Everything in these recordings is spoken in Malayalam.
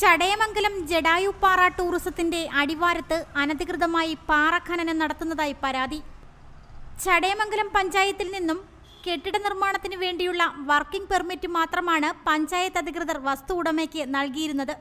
ചടയമംഗലം ജഡായുപ്പാറ ടൂറിസത്തിന്റെ അടിവാരത്ത് അനധികൃതമായി പാറഖനനം നടത്തുന്നതായി പരാതി. ചടയമംഗലം പഞ്ചായത്തിൽ നിന്നും കെട്ടിട നിർമ്മാണത്തിന് വേണ്ടിയുള്ള വർക്കിംഗ് പെർമിറ്റ് മാത്രമാണ് പഞ്ചായത്ത് അധികൃതർ വസ്തു ഉടമയ്ക്ക് നൽകിയിരുന്നത്.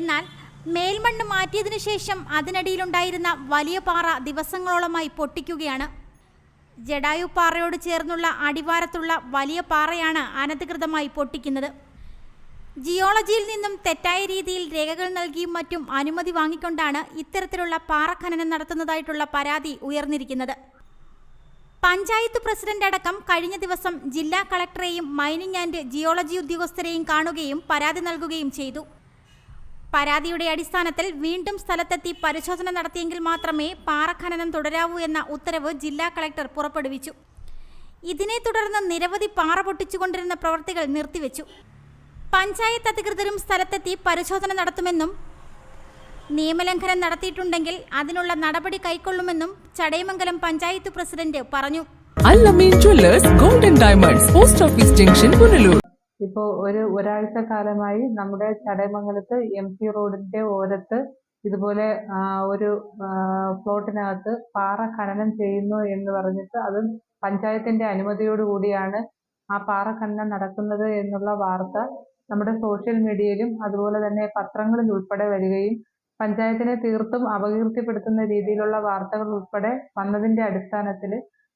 എന്നാൽ മേൽമണ്ണ് മാറ്റിയതിനു ശേഷം അതിനടിയിലുണ്ടായിരുന്ന വലിയ പാറ ദിവസങ്ങളോളമായി പൊട്ടിക്കുകയാണ്. ജഡായു പാറയോട് ചേർന്നുള്ള അടിവാരത്തുള്ള വലിയ പാറയാണ് അനധികൃതമായി പൊട്ടിക്കുന്നത്. ജിയോളജിയിൽ നിന്നും തെറ്റായ രീതിയിൽ രേഖകൾ നൽകിയും മറ്റും അനുമതി വാങ്ങിക്കൊണ്ടാണ് ഇത്തരത്തിലുള്ള പാറഖനനം നടത്തുന്നതായിട്ടുള്ള പരാതി ഉയർന്നിരിക്കുന്നത്. പഞ്ചായത്ത് പ്രസിഡന്റ് അടക്കം കഴിഞ്ഞ ദിവസം ജില്ലാ കളക്ടറെയും മൈനിങ് ആൻഡ് ജിയോളജി ഉദ്യോഗസ്ഥരെയും കാണുകയും പരാതി നൽകുകയും ചെയ്തു. പരാതിയുടെ അടിസ്ഥാനത്തിൽ വീണ്ടും സ്ഥലത്തെത്തി പരിശോധന നടത്തിയെങ്കിൽ മാത്രമേ പാറഖനനം തുടരാവൂ എന്ന ഉത്തരവ് ജില്ലാ കളക്ടർ പുറപ്പെടുവിച്ചു. ഇതിനെ തുടർന്ന് നിരവധി പാറ പൊട്ടിച്ചുകൊണ്ടിരുന്ന പ്രവർത്തികൾ നിർത്തിവെച്ചു. പഞ്ചായത്ത് അധികൃതരും സ്ഥലത്തെത്തി പരിശോധന നടത്തുമെന്നും നിയമലംഘനം നടത്തിയിട്ടുണ്ടെങ്കിൽ അതിനുള്ള നടപടി കൈക്കൊള്ളുമെന്നും ചടയമംഗലം പഞ്ചായത്ത് പ്രസിഡന്റ് പറഞ്ഞു. Golden diamonds post office junction Punalur. ഇപ്പോൾ ഒരു ഒരാഴ്ച കാലമായി നമ്മുടെ ചടയമംഗലത്ത് എം സി റോഡിന്റെ ഓരത്ത് ഇതുപോലെ ഒരു പ്ലോട്ടിനകത്ത് പാറ ഖനനം ചെയ്യുന്നു എന്ന് പറഞ്ഞിട്ട് അത് പഞ്ചായത്തിന്റെ അനുമതിയോടുകൂടിയാണ് ആ പാറ ഖനനം നടക്കുന്നത് എന്നുള്ള വാർത്ത നമ്മുടെ സോഷ്യൽ മീഡിയയിലും അതുപോലെ തന്നെ പത്രങ്ങളിൽ ഉൾപ്പെടെ വരികയും പഞ്ചായത്തിനെ തീർത്തും അപകീർത്തിപ്പെടുത്തുന്ന രീതിയിലുള്ള വാർത്തകൾ ഉൾപ്പെടെ വന്നതിന്റെ അടിസ്ഥാനത്തിൽ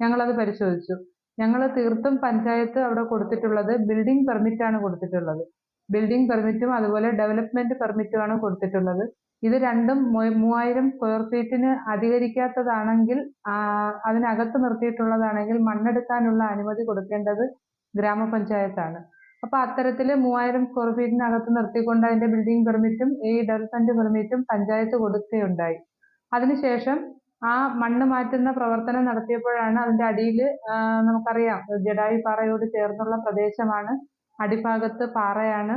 ഞങ്ങളത് പരിശോധിച്ചു. ഞങ്ങൾ തീർത്തും പഞ്ചായത്ത് അവിടെ കൊടുത്തിട്ടുള്ളത് ബിൽഡിംഗ് പെർമിറ്റ് ആണ് കൊടുത്തിട്ടുള്ളത്. ബിൽഡിംഗ് പെർമിറ്റും അതുപോലെ ഡെവലപ്മെന്റ് പെർമിറ്റും ആണ് കൊടുത്തിട്ടുള്ളത്. ഇത് രണ്ടും മൂവായിരം സ്ക്വയർ ഫീറ്റിന് അധികരിക്കാത്തതാണെങ്കിൽ അതിനകത്ത് നിർത്തിയിട്ടുള്ളതാണെങ്കിൽ മണ്ണെടുക്കാനുള്ള അനുമതി കൊടുക്കേണ്ടത് ഗ്രാമപഞ്ചായത്താണ്. അപ്പൊ അത്തരത്തിൽ മൂവായിരം സ്ക്വയർ ഫീറ്റിനകത്ത് നിർത്തിക്കൊണ്ട് അതിന്റെ ബിൽഡിംഗ് പെർമിറ്റും ഈ ഡെവലപ്മെന്റ് പെർമിറ്റും പഞ്ചായത്ത് കൊടുക്കുകയുണ്ടായി. അതിനുശേഷം ആ മണ്ണ് മാറ്റുന്ന പ്രവർത്തനം നടത്തിയപ്പോഴാണ് അതിന്റെ അടിയിൽ നമുക്കറിയാം ജഡായി പാറയോട് ചേർന്നുള്ള പ്രദേശമാണ്. അടിഭാഗത്ത് പാറയാണ്.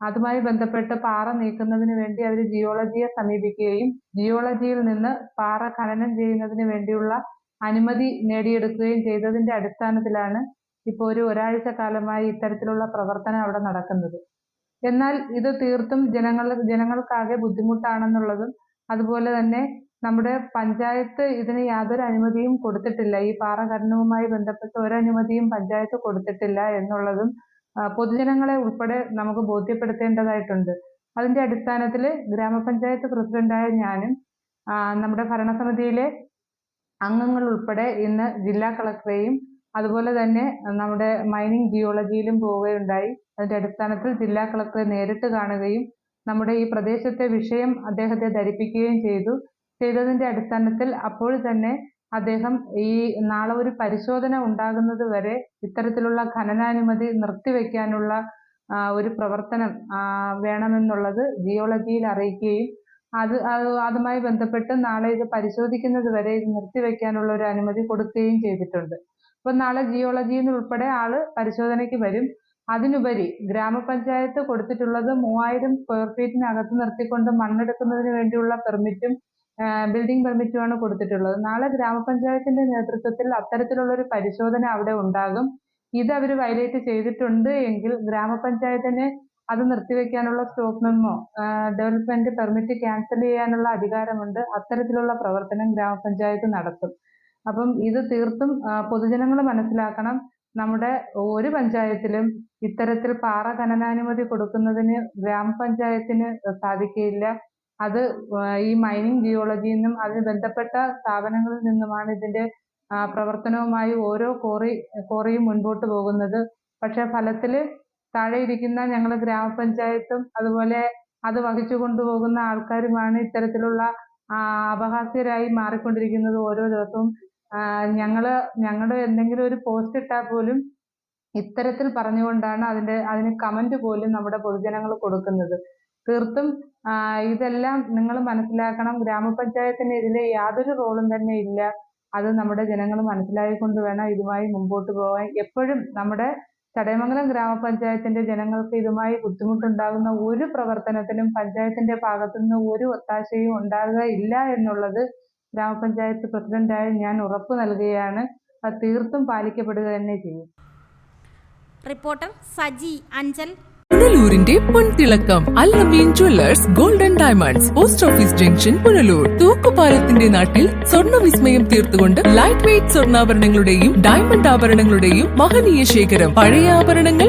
അതുമായി ബന്ധപ്പെട്ട് പാറ നീക്കുന്നതിന് വേണ്ടി അവർ ജിയോളജിയെ സമീപിക്കുകയും ജിയോളജിയിൽ നിന്ന് പാറ ഖനനം ചെയ്യുന്നതിന് വേണ്ടിയുള്ള അനുമതി നേടിയെടുക്കുകയും ചെയ്തതിന്റെ അടിസ്ഥാനത്തിലാണ് ഇപ്പോൾ ഒരു ഒരാഴ്ച കാലമായി ഇത്തരത്തിലുള്ള പ്രവർത്തനം അവിടെ നടക്കുന്നത്. എന്നാൽ ഇത് തീർത്തും ജനങ്ങൾ ജനങ്ങൾക്കാകെ ബുദ്ധിമുട്ടാണെന്നുള്ളതും അതുപോലെ തന്നെ നമ്മുടെ പഞ്ചായത്ത് ഇതിന് യാതൊരു അനുമതിയും കൊടുത്തിട്ടില്ല. ഈ പാറ ഖനനവുമായി ബന്ധപ്പെട്ട് ഒരു അനുമതിയും പഞ്ചായത്ത് കൊടുത്തിട്ടില്ല എന്നുള്ളതും പൊതുജനങ്ങളെ ഉൾപ്പെടെ നമുക്ക് ബോധ്യപ്പെടുത്തേണ്ടതായിട്ടുണ്ട്. അതിന്റെ അടിസ്ഥാനത്തിൽ ഗ്രാമപഞ്ചായത്ത് പ്രസിഡന്റായ ഞാനും നമ്മുടെ ഭരണസമിതിയിലെ അംഗങ്ങൾ ഉൾപ്പെടെ ഇന്ന് ജില്ലാ കളക്ടറെയും അതുപോലെ തന്നെ നമ്മുടെ മൈനിങ് ജിയോളജിയിലും പോവുകയുണ്ടായി. അതിന്റെ അടിസ്ഥാനത്തിൽ ജില്ലാ കളക്ടറെ നേരിട്ട് കാണുകയും നമ്മുടെ ഈ പ്രദേശത്തെ വിഷയം അദ്ദേഹത്തെ ധരിപ്പിക്കുകയും ചെയ്തു. ചെയ്തതിന്റെ അടിസ്ഥാനത്തിൽ അപ്പോൾ തന്നെ അദ്ദേഹം ഈ നാളെ ഒരു പരിശോധന ഉണ്ടാകുന്നത് വരെ ഇത്തരത്തിലുള്ള ഖനനാനുമതി നിർത്തിവെക്കാനുള്ള ഒരു പ്രവർത്തനം വേണമെന്നുള്ളത് ജിയോളജിയിൽ അറിയിക്കുകയും അത് അതുമായി ബന്ധപ്പെട്ട് നാളെ ഇത് പരിശോധിക്കുന്നത് വരെ ഇത് നിർത്തിവെക്കാനുള്ള ഒരു അനുമതി കൊടുക്കുകയും ചെയ്തിട്ടുണ്ട്. അപ്പൊ നാളെ ജിയോളജിയിൽ നിന്ന് ഉൾപ്പെടെ ആൾ പരിശോധനയ്ക്ക് വരും. അതിനുപരി ഗ്രാമപഞ്ചായത്ത് കൊടുത്തിട്ടുള്ളത് മൂവായിരം സ്ക്വയർ ഫീറ്റിനകത്ത് നിർത്തിക്കൊണ്ട് മണ്ണെടുക്കുന്നതിന് വേണ്ടിയുള്ള പെർമിറ്റും ബിൽഡിംഗ് പെർമിറ്റുമാണ് കൊടുത്തിട്ടുള്ളത്. നാളെ ഗ്രാമപഞ്ചായത്തിന്റെ നേതൃത്വത്തിൽ അത്തരത്തിലുള്ള ഒരു പരിശോധന അവിടെ ഉണ്ടാകും. ഇത് അവർ വയലേറ്റ് ചെയ്തിട്ടുണ്ട് എങ്കിൽ ഗ്രാമപഞ്ചായത്തിന് അത് നിർത്തിവെക്കാനുള്ള stop memo development permit cancel ചെയ്യാനുള്ള അധികാരമുണ്ട്. അത്തരത്തിലുള്ള പ്രവർത്തനം ഗ്രാമപഞ്ചായത്ത് നടത്തും. അപ്പം ഇത് തീർത്തും പൊതുജനങ്ങൾ മനസ്സിലാക്കണം. നമ്മുടെ ഒരു പഞ്ചായത്തിലും ഇത്തരത്തിൽ പാറ ഖനനാനുമതി കൊടുക്കുന്നതിന് ഗ്രാമപഞ്ചായത്തിന് സാധിക്കുകയില്ല. അത് ഈ മൈനിങ് ജിയോളജിയിൽ നിന്നും അതിന് ബന്ധപ്പെട്ട സ്ഥാപനങ്ങളിൽ നിന്നുമാണ് ഇതിന്റെ പ്രവർത്തനവുമായി ഓരോ കോറി കോറിയും മുൻപോട്ട് പോകുന്നത്. പക്ഷെ ഫലത്തിൽ താഴെ ഇരിക്കുന്ന ഞങ്ങൾ ഗ്രാമപഞ്ചായത്തും അതുപോലെ അത് വഹിച്ചു കൊണ്ടുപോകുന്ന ആൾക്കാരുമാണ് ഇത്തരത്തിലുള്ള അപഹാസ്യരായി മാറിക്കൊണ്ടിരിക്കുന്നത് ഓരോ ദിവസവും. ഞങ്ങൾ ഞങ്ങളുടെ എന്തെങ്കിലും ഒരു പോസ്റ്റ് ഇട്ടാൽ പോലും ഇത്തരത്തിൽ പറഞ്ഞുകൊണ്ടാണ് അതിന്റെ അതിന് കമന്റ് പോലും നമ്മുടെ പൊതുജനങ്ങൾ കൊടുക്കുന്നത്. തീർത്തും ഇതെല്ലാം നിങ്ങൾ മനസ്സിലാക്കണം. ഗ്രാമപഞ്ചായത്തിന് ഇതിലെ യാതൊരു റോളും തന്നെ ഇല്ല. അത് നമ്മുടെ ജനങ്ങൾ മനസ്സിലാക്കിക്കൊണ്ട് വേണം ഇതുമായി മുമ്പോട്ട് പോകാൻ. എപ്പോഴും നമ്മുടെ ചടയമംഗലം ഗ്രാമപഞ്ചായത്തിന്റെ ജനങ്ങൾക്ക് ഇതുമായി ബുദ്ധിമുട്ടുണ്ടാകുന്ന ഒരു പ്രവർത്തനത്തിനും പഞ്ചായത്തിന്റെ ഭാഗത്തു നിന്ന് ഒരു ഒത്താശയും ഉണ്ടാകുകയില്ല എന്നുള്ളത് ഗ്രാമപഞ്ചായത്ത് പ്രസിഡന്റായ ഞാൻ ഉറപ്പ് നൽകുകയാണ്. അത് തീർത്തും പാലിക്കപ്പെടുക തന്നെ ചെയ്യും. റിപ്പോർട്ടർ സജി അഞ്ചൽ. പുനലൂരിന്റെ പൊൻതിളക്കം Al Ameen jewellers golden diamonds post office junction Punalur. തൂക്കുപാലത്തിന്റെ നാട്ടിൽ സ്വർണ വിസ്മയം തീർത്തുകൊണ്ട് ലൈറ്റ് വെയിറ്റ് സ്വർണാഭരണങ്ങളുടെയും ഡയമണ്ട് ആഭരണങ്ങളുടെയും മഹനീയ ശേഖരം. പഴയ ആഭരണങ്ങൾ